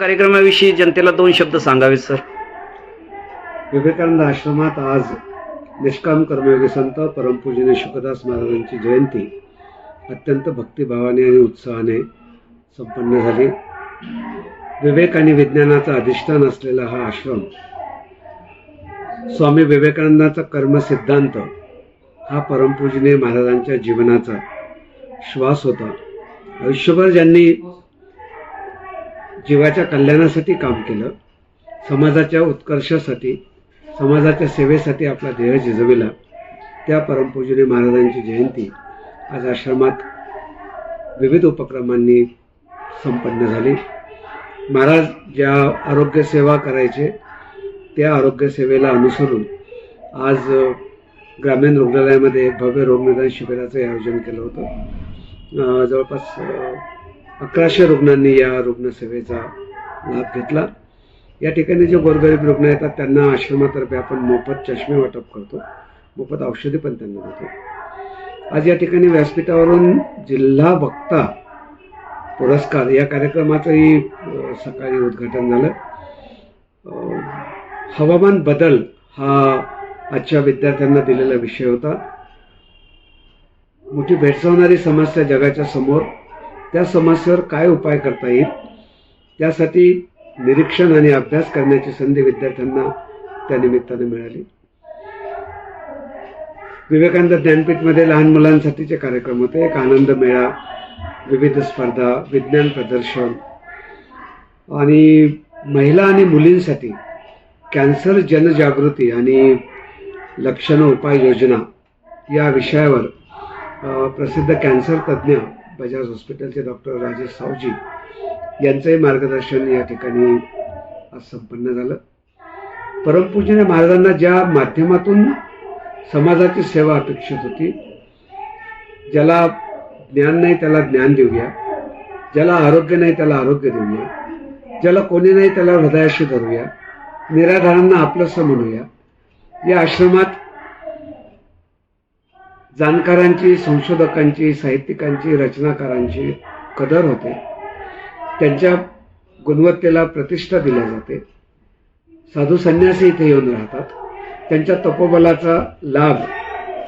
कार्यक्रमाविषयी जनतेला दोन शब्द सांगावे सर. विवेकानंद आश्रमात आज निष्काम कर्मयोगी संत परमपूजने शुकदास महाराजांची जयंती अत्यंत भक्तिभावाने आणि उत्साहाने संपन्न झाली. विवेक आणि विज्ञानाचा अधिष्ठान असलेला हा आश्रम स्वामी विवेकानंदाचा कर्म सिद्धांत हा परमपूजने महाराजांच्या जीवनाचा श्वास होता. आयुष्यभर ज्यांनी जीवाच्या कल्याणासाठी काम केलं समाजाच्या उत्कर्षासाठी समाजाच्या सेवेसाठी आपला ध्येय झिजविला त्या परमपूजनीय महाराजांची जयंती आज आश्रमात विविध उपक्रमांनी संपन्न झाली. महाराज ज्या आरोग्यसेवा करायचे त्या आरोग्यसेवेला अनुसरून आज ग्रामीण रुग्णालयामध्ये एक भव्य रोगनिदान शिबिराचं आयोजन केलं होतं. जवळपास अकराशे रुग्णांनी या रुग्णसेवेचा लाभ घेतला. या ठिकाणी जे गोरगरीब रुग्ण येतात त्यांना आश्रमातर्फे आपण मोफत चष्मे वाटप करतो. मोफत औषधी पण त्यांना देतो. आज या ठिकाणी व्यासपीठावरून जिल्हा वक्ता पुरस्कार या कार्यक्रमाचंही सकाळी उद्घाटन झालं. हवामान बदल हा आजच्या विद्यार्थ्यांना दिलेला विषय होता. मोठी भेडसावणारी समस्या जगाच्या समोर. त्या समस्येवर काय उपाय करता येईल त्यासाठी निरीक्षण आणि अभ्यास करण्याची संधी विद्यार्थ्यांना त्या निमित्ताने मिळाली. विवेकानंद ज्ञानपीठमध्ये लहान मुलांसाठीचे कार्यक्रम होते. एक आनंद मेळा विविध स्पर्धा विज्ञान प्रदर्शन आणि महिला आणि मुलींसाठी कॅन्सर जनजागृती आणि लक्षणं उपाय योजना या विषयावर प्रसिद्ध कॅन्सर तज्ज्ञ बजाज हॉस्पिटलचे डॉक्टर राजेश सावजी यांचंही मार्गदर्शन या ठिकाणी आज संपन्न झालं. परमपूजनीय महाराजांना ज्या माध्यमातून समाजाची सेवा अपेक्षित होती ज्याला ज्ञान नाही त्याला ज्ञान देऊया ज्याला आरोग्य नाही त्याला आरोग्य देऊया ज्याला कोणी नाही त्याला हृदयाशी धरूया निराधारांना आपलंसं म्हणूया या आश्रमात जाणकारांची संशोधकांची साहित्यिकांची रचनाकारांची कदर होते. त्यांच्या गुणवत्तेला प्रतिष्ठा दिल्या जाते. साधू संन्यासी इथे येऊन राहतात. त्यांच्या तपोबलाचा लाभ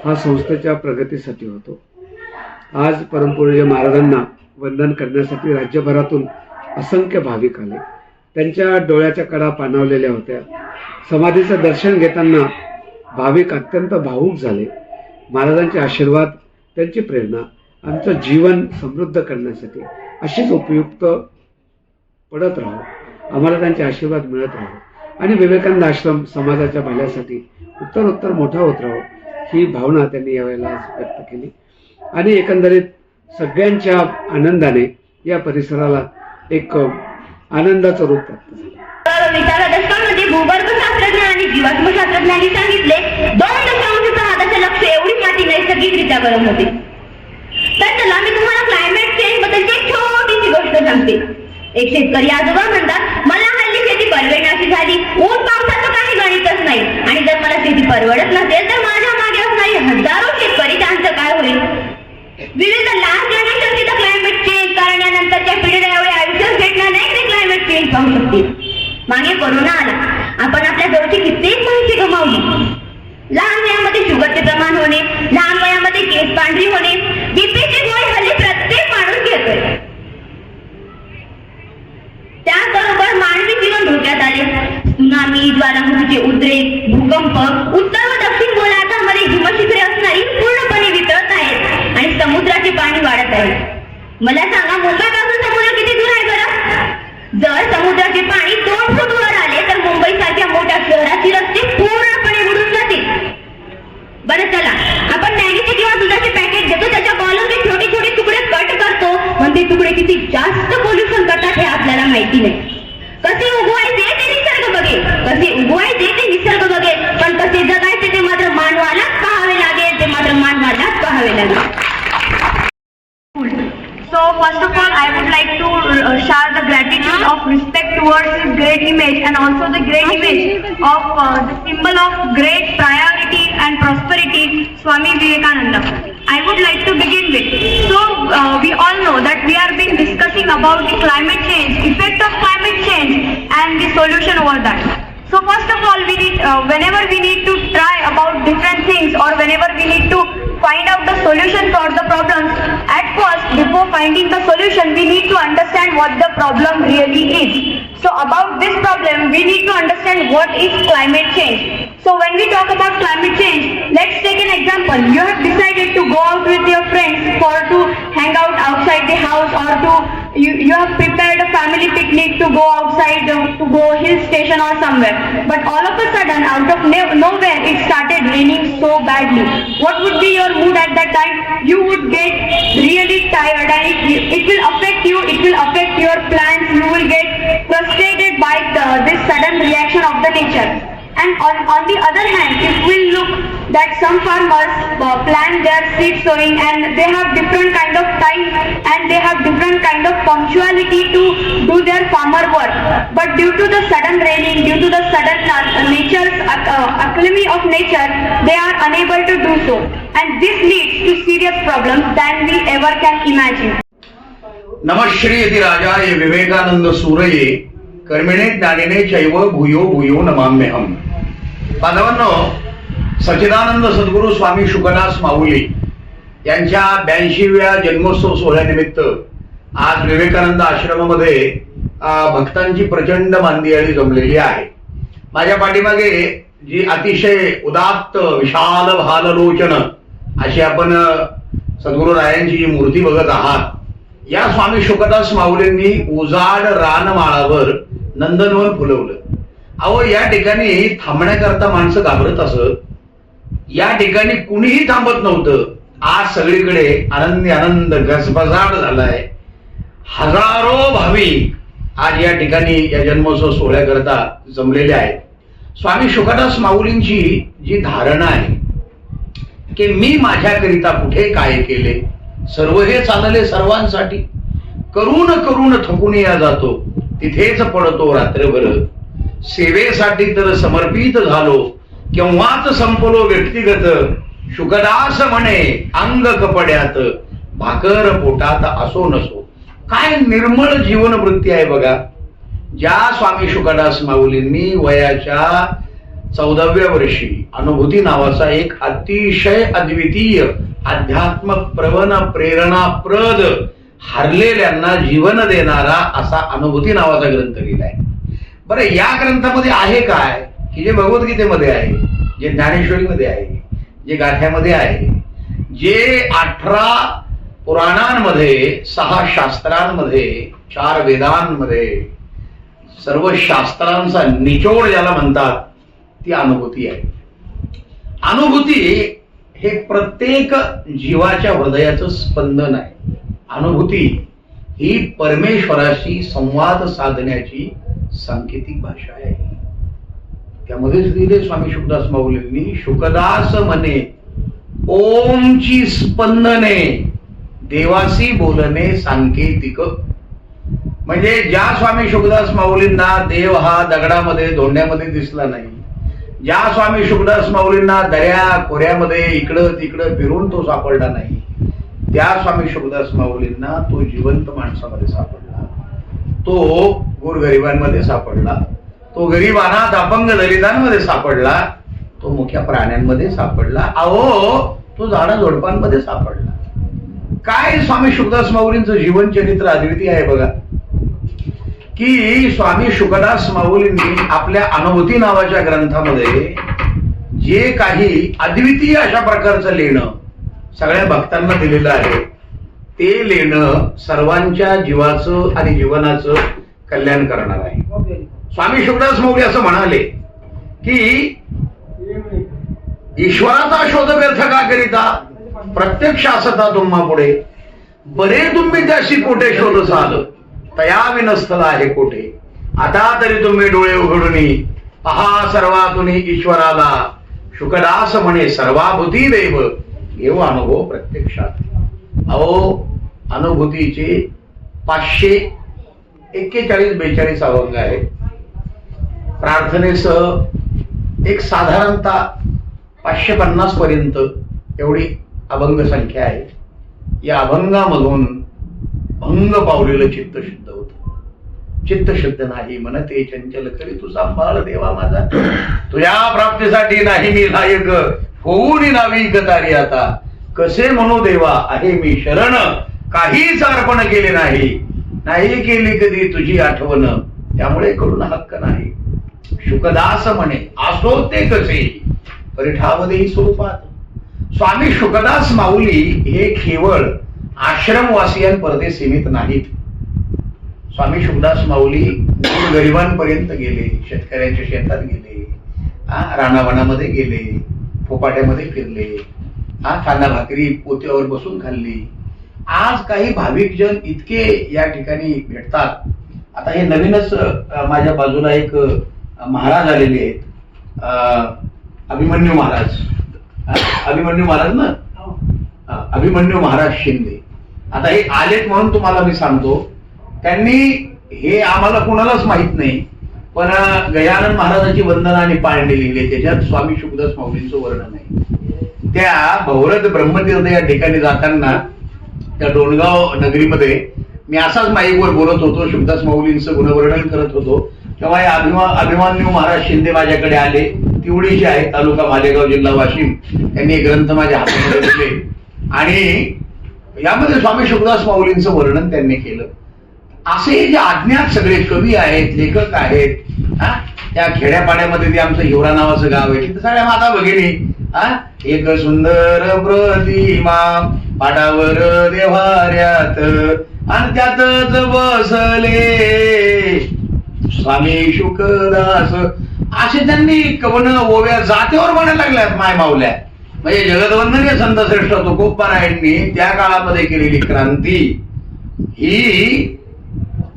हा संस्थेच्या प्रगतीसाठी होतो. आज परमपूज्य महाराजांना वंदन करण्यासाठी राज्यभरातून असंख्य भाविक आले. त्यांच्या डोळ्याच्या कडा पाणावलेल्या होत्या. समाधीचं दर्शन घेताना भाविक अत्यंत भावूक झाले. महाराजांचे आशीर्वाद त्यांची प्रेरणा आमचं जीवन समृद्ध करण्यासाठी अशीच उपयुक्त पडत राहो. आम्हाला त्यांचे आशीर्वाद मिळत राहो. आणि विवेकानंद आश्रम समाजाच्या भल्यासाठी उत्तर उत्तर मोठा होत राहो ही भावना त्यांनी यावेळेला व्यक्त केली. आणि एकंदरीत सगळ्यांच्या आनंदाने या परिसराला एक आनंदाचं रूप प्राप्त झालं विचारा दशकांमध्ये भूगर्भ शास्त्रज्ञ आणि जीवाश्म शास्त्रज्ञांनी सांगितले दोन दशांश सहा दशलक्ष एवढी माती नैसर्गिकरित्या गरम होते तर चला मी तुम्हाला क्लायमेट चेंज बद्दलची एक छोटीशी गोष्ट सांगते एक शेतकरी आजोबा म्हणतात मला हल्ली शेती परवडण्याची झाली. ऊन पावसाचं काही गणितच नाही. आणि जर मला शेती परवडत नसेल तर माझ्या मागे असणारी हजारो शेतकरी त्यांचं काय होईल? विविध लास्ट जनरेशन तिथं क्लायमेट चेंज कारण यानंतरच्या पिढीला एवढे आयुष्यच भेटणार नाही ते क्लायमेट चेंज पाहू शकतील. मागे कोरोना आला. आपण आपल्या जवळची कित्येक माहिती गमावली. लहान वयामध्ये शुगरचे प्रमाण होणे लहान वयामध्ये केस पांढरी होणे बीपीची गोळी हल्ली प्रत्येक माणूस घेतोय त्याचबरोबर मानवी जीवन धोक्यात आले सुनामी ज्वालामुखीचे उद्रेक भूकंप उत्तर व दक्षिण गोलार्धामध्ये हिमशिखरे असणारी पूर्णपणे वितळत आहेत आणि समुद्राचे पाणी वाढत आहे. मला सांगा मुंबईपासून समुद्र किती दूर आहे बरं? Great image and also the great image of uh, the symbol of great priority and prosperity, Swami Vivekananda. I would like to begin with. So uh, we all know that we are been discussing about the climate change, effect of climate change and the solution over that. So first of all, we need, uh, whenever we need to try about different things or whenever we need to find out the solution for the problems, at first, before finding the solution, we need to understand what the problem really is. So about this problem, we need to understand what is climate change. So when we talk about climate change, let's take an example. You have decided to go out with your friends for to hang out outside the house or to you, you have prepared a family picnic to go outside uh, to go hill station or somewhere. But all of a sudden, out of no- nowhere, it started raining so badly. What would be your mood at that time? You would get And on, on the other hand, if we look that some farmers uh, plant their seed sowing and they have different kind of time and they have different kind of punctuality to do their farmer work. But due to the sudden raining, due to the sudden uh, nature's uh, acclamy of nature, they are unable to do so. And this leads to serious problems than we ever can imagine. नमश्री यती राजाय Vivekananda सूरये कर्मिणे ज्ञानिने चैव भूयो भूयो नमाम्यहम। बांधवांनो सच्चिदानंद सद्गुरू स्वामी शुकदास माऊली यांच्या ब्याऐंशीव्या जन्मोत्सव सोहळ्यानिमित्त आज विवेकानंद आश्रमामध्ये भक्तांची प्रचंड मांदियाळी जमलेली आहे. माझ्या पाठीमागे जी अतिशय उदात्त विशाल भाललोचन अशी आपण सद्गुरु सद्गुरू रायांची जी मूर्ती बघत आहात या स्वामी शुकदास माऊलींनी उजाड रानमाळावर नंदनवन फुलवलं. अहो या ठिकाणी थांबण्याकरता माणसं घाबरत असत या ठिकाणी कुणीही थांबत नव्हतं. आज सगळीकडे आनंदी आनंद गजबजाट झालाय. हजारो भाविक आज या ठिकाणी या जन्मोत्सव सोहळ्याकरता जमलेले आहेत. स्वामी शुकदास माऊलींची जी धारणा आहे की मी माझ्याकरिता कुठे काय केले सर्व हे चालले सर्वांसाठी. करून करून थकून या जातो. तिथेच पडतो रात्रभर सेवेसाठी तर समर्पित झालो केव्हाच संपलो व्यक्तिगत शुकदास म्हणे अंग कपड्यात भाकर पोटात असो नसो. काय निर्मळ जीवनवृत्ती आहे बघा. ज्या स्वामी शुकदास माऊलींनी वयाच्या चौदाव्या वर्षी अनुभूती नावाचा एक अतिशय अद्वितीय अध्यात्म प्रवण प्रेरणाप्रद हरलेल्यांना जीवन देणारा असा अनुभूती नावाचा ग्रंथ लिहिलाय बरं या ग्रंथामध्ये आहे काय? की जे भगवद्गीतेमध्ये आहे जे ज्ञानेश्वरीमध्ये आहे जे गाथ्यामध्ये आहे जे अठरा पुराणांमध्ये सहा शास्त्रांमध्ये चार वेदांमध्ये सर्व शास्त्रांचा निचोड ज्याला म्हणतात ती अनुभूती आहे. अनुभूती हे प्रत्येक जीवाच्या हृदयाचं स्पंदन आहे. अनुभूती ही परमेश्वराशी संवाद साधण्याची सांकेतिक भाषा आहे. त्यामध्येच लिहिले स्वामी शुकदास माऊलींनी शुकदास म्हणे ओमची स्पंदने देवासी बोलणे सांकेतिक. म्हणजे ज्या स्वामी शुकदास माऊलींना देव हा दगडामध्ये धोंड्यामध्ये दिसला नाही ज्या स्वामी शुकदास माऊलींना दर्या खोऱ्यामध्ये इकडं तिकडं फिरून तो सापडला नाही त्या स्वामी शुभदास माऊलींना तो जिवंत माणसामध्ये सापडला. तो गोरगरिबांमध्ये सापडला. तो गरीब अनाथ अपंग दलितांमध्ये सापडला. तो मुख्या प्राण्यांमध्ये सापडला. अहो तो झाडा झोडपांमध्ये सापडला. काय स्वामी शुकदास माऊलींचं जीवन चरित्र अद्वितीय आहे बघा. की स्वामी शुकदास माऊलींनी आपल्या अनुभूती नावाच्या ग्रंथामध्ये जे काही अद्वितीय अशा प्रकारचं लिहिणं सगळ्या भक्तांना दिलेलं आहे. ते लेणं सर्वांच्या जीवाचं आणि जीवनाचं कल्याण करणार आहे. स्वामी शुकदास माऊली असं म्हणाले की ईश्वराचा शोध व्यर्थ का करिता? प्रत्यक्ष असता तुम्हा पुढे बरे तुम्ही त्याशी कोठे शोध चाल तया विनस्थल आहे कोठे? आता तरी तुम्ही डोळे उघडून पहा सर्वातून ईश्वराला. शुकदास म्हणे सर्वाभूती देव येऊ अनुभव प्रत्यक्षात. अहो अनुभूतीचे पाचशे एक्केचाळीस बेचाळीस अभंग आहेत. प्रार्थनेसह एक साधारणतः पाचशे पन्नास पर्यंत एवढी अभंग संख्या आहे. या अभंगामधून भंग पावलेलं चित्त शुद्ध होत. चित्त शुद्ध नाही मनते चंचल करी तू सांभाळ देवा माझा. तुझ्या प्राप्तीसाठी नाही मी लायक. होऊन नावी गदारी आता. कसे म्हणू देवा आहे मी शरण. काहीच अर्पण केले नाही. नाही केली कधी तुझी आठवण. त्यामुळे करून हक्क नाही. शुकदास म्हणे असो ते कसे. परिठावदेही स्वरूपात स्वामी शुकदास माऊली हे केवळ आश्रमवासियांपर्यंत सीमित नाहीत. स्वामी शुकदास माऊली गरिबांपर्यंत गेले शेतकऱ्यांच्या शेतात गेले हा राणावनामध्ये गेले. फोपाट्यामध्ये फिरले. हा कांदा भाकरी पोत्यावर बसून खाल्ली. आज काही भाविक जन इतके या ठिकाणी भेटतात. आता हे नवीनच माझ्या बाजूला एक महाराज आलेले आहेत. अभिमन्यू महाराज. अभिमन्यू महाराज ना? हा, अभिमन्यू महाराज शिंदे. आता हे आलेत म्हणून तुम्हाला मी सांगतो. त्यांनी हे आम्हाला कुणालाच माहीत नाही. पण गजानन महाराजांची वंदना आणि पाळणे लिहिले त्याच्यात स्वामी शुभदास माऊलींचं वर्णन आहे. त्या भौरत ब्रह्मतीर्थ या ठिकाणी जाताना त्या डोणगाव नगरीमध्ये मी असाच माईकवर बोलत होतो शुभदास माऊलींचं गुणवर्णन करत होतो. तेव्हा हे अभिमा अभिमान्यू महाराज शिंदे माझ्याकडे आले. तिवडीचे आहे तालुका मालेगाव जिल्हा वाशिम त्यांनी ग्रंथ माझ्या हातामध्ये दिले आणि यामध्ये स्वामी शुभदास माऊलींचं वर्णन त्यांनी केलं. असे जे अज्ञात सगळे कवी आहेत लेखक आहेत हा? त्या खेड्यापाड्यामध्ये ते आमचं हिवरा नावाचं गाव आहे तिथं सगळ्या माता भगिनी हा? एक सुंदर प्रतिमा पाटावर देवाऱ्यात आणि त्यातच बसले. स्वामी शुकदास असे त्यांनी कवन ओव्या जातीवर म्हणायला लागल्यात माय माऊल्या. म्हणजे जगदवंदनीय संत श्रेष्ठ तुकोबारायांनी त्या काळामध्ये केलेली क्रांती ही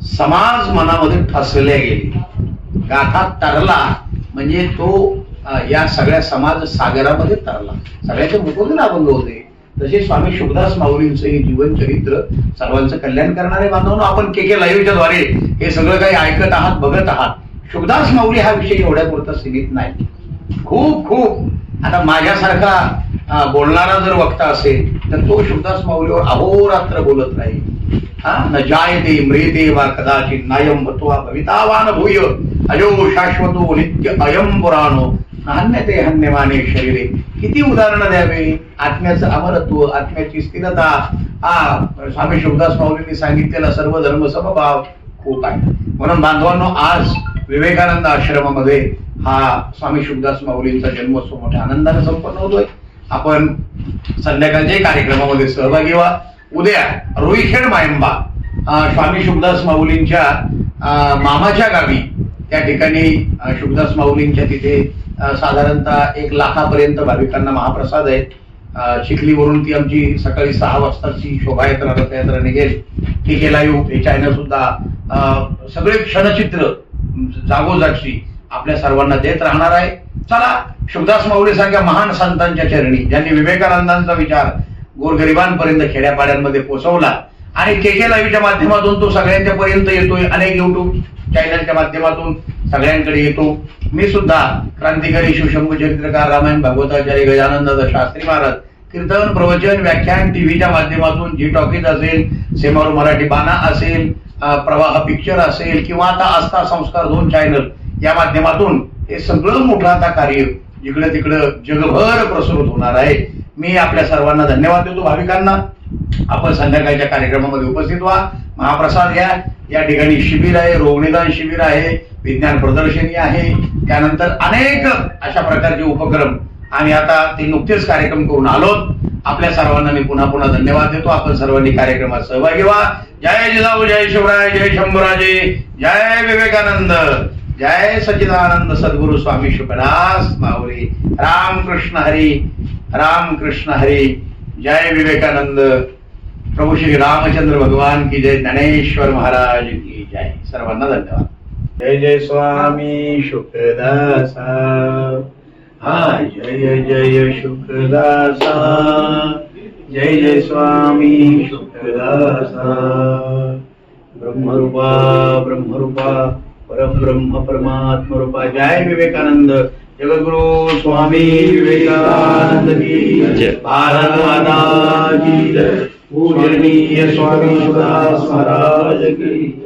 समाज मनामध्ये ठसले गेली गाथा तरला. म्हणजे तो या सगळ्या समाज सागरामध्ये तरला. सगळ्याचे मुखोदर अभंग होते. तसे स्वामी शुभदास माऊलींचं हे जीवन चरित्र सर्वांचं कल्याण करणारे बांधवून आपण के के लाईव्हच्या द्वारे हे सगळं काही ऐकत आहात बघत आहात. शुभदास माऊली हा विषय एवढ्यापुरता सीमित नाही. खूप खूप. आता माझ्यासारखा बोलणारा जर वक्ता असेल तर तो शुभदास माऊलीवर अहोरात्र बोलत राहील. हा? न जायते मृदे वा कदाचित नायम भत्वा भवितावान भूय अजो शाश्वतो नित्य अयम पुराणो. हन्यते हन्यमाने शरीरे. किती उदाहरणं द्यावे? आत्म्याचं अमरत्व आत्म्याची स्थिरता. हा स्वामी शुभदास माऊलींनी सांगितलेला सर्व धर्म समभाव खूप आहे. म्हणून बांधवांनो आज विवेकानंद आश्रमामध्ये हा स्वामी शुभदास माऊलींचा जन्मोत्सव मोठ्या आनंदाने संपन्न होतोय. आपण संध्याकाळच्या कार्यक्रमामध्ये सहभागी व्हा. उद्या रोईखेड मायंबा स्वामी शुभदास माऊलींच्या मामाच्या गावी त्या ठिकाणी शुभदास माऊलींच्या तिथे साधारणतः एक लाखापर्यंत भाविकांना महाप्रसाद आहे. चिखलीवरून ती आमची सकाळी सहा वाजताची शोभायात्रा रथयात्रा निघेल ठीक केला येऊ हे चायना सुद्धा अं, सगळे क्षणचित्र जागोजागशी आपल्या सर्वांना देत राहणार आहे. चला शुभदास माऊली सारख्या महान संतांच्या चरणी ज्यांनी विवेकानंदांचा विचार गोरगरिबांपर्यंत खेड्यापाड्यांमध्ये पोहोचवला आणि के के लाईव्हच्या माध्यमातून तो सगळ्यांच्या पर्यंत येतोय अनेक युट्यूब चॅनलच्या माध्यमातून सगळ्यांकडे येतो. मी सुद्धा क्रांतिकारी शिवशंभू चरित्रकार रामायण भागवताचार्य गजानंद शास्त्री महाराज कीर्तन प्रवचन व्याख्यान टीव्हीच्या माध्यमातून जी टॉकीज असेल सेमारू मराठी बाणा असेल प्रवाह पिक्चर असेल किंवा आता आस्था संस्कार दोन चॅनल या माध्यमातून हे सगळं मोठं आता कार्य इकडं तिकडं जगभर प्रसृत होणार आहे. मी आपल्या सर्वांना धन्यवाद देतो भाविकांना. आपण संध्याकाळच्या कार्यक्रमामध्ये उपस्थित व्हा. महाप्रसाद घ्या. या ठिकाणी शिबिर आहे रोगनिदान शिबिर आहे विज्ञान प्रदर्शनी आहे. त्यानंतर अनेक अशा प्रकारचे उपक्रम आणि आता ते नुकतेच कार्यक्रम करून आलोत आपल्या सर्वांना मी पुन्हा पुन्हा धन्यवाद देतो. आपण सर्वांनी कार्यक्रमात सहभागी व्हा. जय जिजाऊ जय शिवराय जय शंभूराजे जय विवेकानंद. जय सचिदानंद सद्गुरु स्वामी शुकदास माऊली। राम कृष्ण हरी राम कृष्ण हरी। जय विवेकानंद। प्रभू श्री रामचंद्र भगवान की जय ज्ञानेश्वर महाराज की जय। सर्वांना धन्यवाद। जय जय स्वामी शुकदासा हा जय जय शुकदासा जय जय स्वामी शुकदासा ब्रह्मरूपा ब्रह्मरूपा परब्रह्म परमात्म रूपा जय विवेकानंद. जगद्गुरु स्वामी विवेकानंद की जय. भारत माता की पूजनीय स्वामी सुदास महाराज की